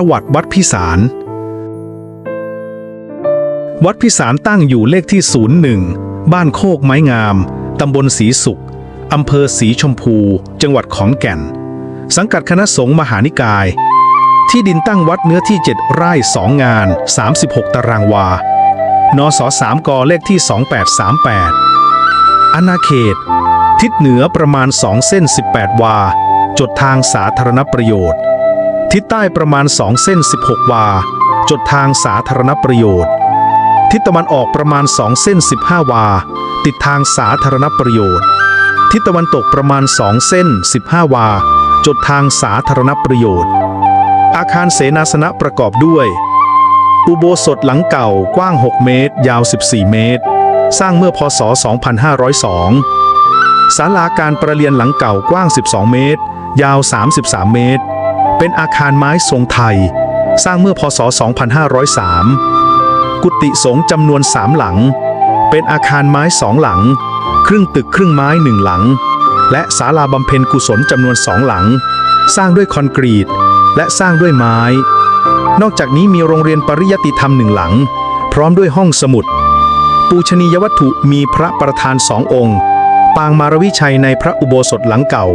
ประวัติวัดพิสาร วัดพิสารตั้งอยู่เลขที่ 01 บ้านโคกไม้งาม ตำบลศรีสุข อำเภอศรีชมพู จังหวัดขอนแก่น สังกัดคณะสงฆ์มหานิกาย ที่ดินตั้งวัดเนื้อที่ 7 ไร่ 2 งาน 36 ตารางวา นส3กเลขที่ 2838อาณาเขต ทิศเหนือประมาณ 2 เส้น 18 วา จดทางสาธารณประโยชน์ ทิศใต้ประมาณ 2 เส้น 16 วา จดทางสาธารณประโยชน์ ทิศตะวันออกประมาณ 2 เส้น 15 วา ติดทางสาธารณประโยชน์ ทิศตะวันตกประมาณ 2 เส้น 15 วา จดทางสาธารณประโยชน์ อาคารเสนาสนะประกอบด้วย อุโบสถหลังเก่ากว้าง 6 เมตร ยาว 14 เมตร สร้างเมื่อพศ 2502ศาลาการประเรียนหลังเก่ากว้าง 12 เมตร ยาว 33 เมตร เป็นอาคารไม้ทรงไทย สร้างเมื่อพศ 2503 กุฏิสงฆ์จำนวน3หลัง เป็นอาคารไม้สองหลัง ครึ่งตึกครึ่งไม้หนึ่งหลัง และศาลาบำเพ็ญกุศลจำนวนสองหลัง สร้างด้วยคอนกรีต และสร้างด้วยไม้ นอกจากนี้มีโรงเรียนปริยติธรรมหนึ่งหลัง พร้อมด้วยห้องสมุด ปูชนียวัตถุมีพระประธานสององค์ ปางมารวิชัยในพระอุโบสถหลังเก่า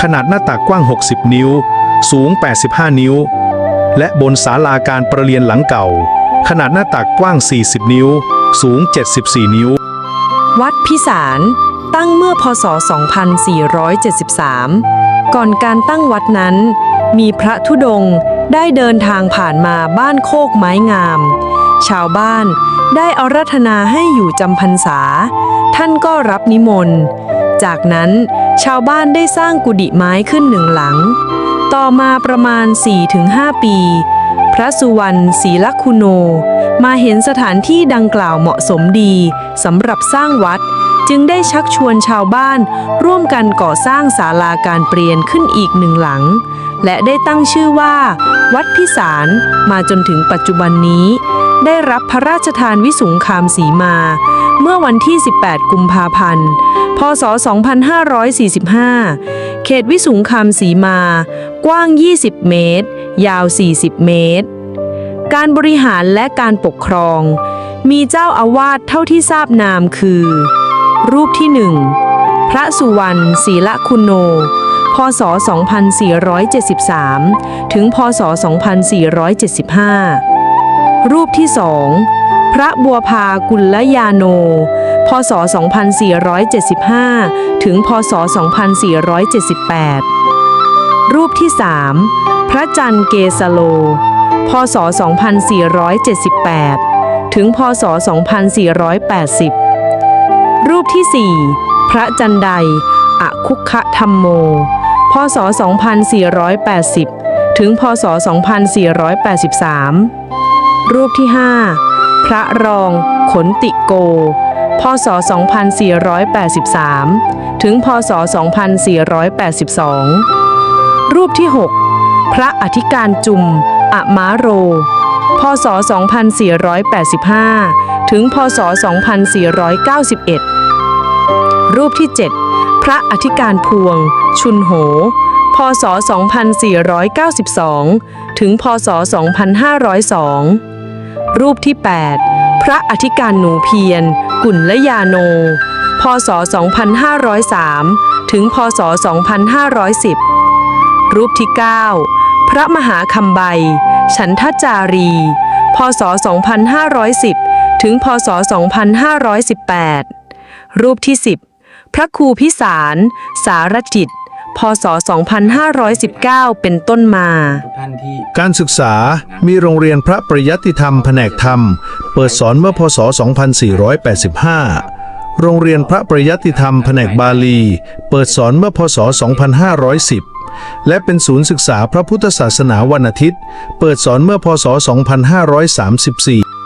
ขนาดหน้าตักกว้าง 60 นิ้ว สูง 85 นิ้ว และบนศาลาการประเรียนหลังเก่า ขนาดหน้าตักกว้าง 40 นิ้ว สูง 74 นิ้ว วัดพิสารตั้งเมื่อพศ 2473 ก่อนการตั้งวัดนั้น มีพระธุดงค์ได้เดินทางผ่านมาบ้านโคกไม้งาม ชาวบ้านได้อารัธนาให้อยู่จำพรรษา ท่านก็รับนิมนต์ จากนั้นชาวบ้านได้สร้างกุฏิไม้ขึ้นหนึ่งหลัง ต่อมาประมาณ 4-5 ปี พระสุวรรณศรีลคุโน มาเห็นสถานที่ดังกล่าวเหมาะสมดีสำหรับสร้างวัด จึงได้ชักชวนชาวบ้าน ร่วมกันก่อสร้างศาลาการเปลี่ยนขึ้นอีกหนึ่งหลัง และได้ตั้งชื่อว่า วัดพิสารมาจนถึงปัจจุบันนี้ ได้รับพระราชทานวิสุงคามสีมา เมื่อวันที่ 18 กุมภาพันธ์พศ 2545 เขตวิสุงคามสีมา กว้าง 20 เมตร ยาว 40 เมตร การบริหารและการปกครอง มีเจ้าอาวาสเท่าที่ทราบนามคือ รูปที่หนึ่งพระสุวรรณศีละคุณโน พศ 2473 ถึง พศ 2475 รูปที่สองพระบัวพากุลยาโน พศ 2475 ถึง พศ 2478 รูปที่สามพระจันทร์เกสโล พศ 2478 ถึง พศ 2480 รูปที่ 4 พระจันไดอคุคะธรรมโม พศ 2480 ถึง พศ 2483 รูปที่ 5 พระรองขนติโก พศ 2483 ถึง พศ 2482 รูปที่ 6 พระอธิการจุมอะมาโร พศ 2485 ถึง พศ 2491 รูปที่ 7 พระอธิการพวง ชุนโห พศ 2492 ถึง พศ 2502 รูปที่ 8 พระอธิการหนูเพียร กุลละยาโน พศ 2503 ถึง พศ 2510 รูปที่ 9 พระมหาคัมไบฉันทจารี พศ 2510 ถึง พศ 2518 รูปที่ 10 พระครูพิสาร สารจิต พศ 2519 เป็นต้นมาท่านที่การศึกษามีโรงเรียนพระปริยัติธรรมแผนกธรรม เปิดสอนเมื่อพศ 2485โรงเรียนพระปริยัติธรรมแผนกบาลี เปิดสอนเมื่อพศ 2510 และเป็นศูนย์ศึกษาพระพุทธศาสนาวันอาทิตย์ เปิดสอนเมื่อพศ 2534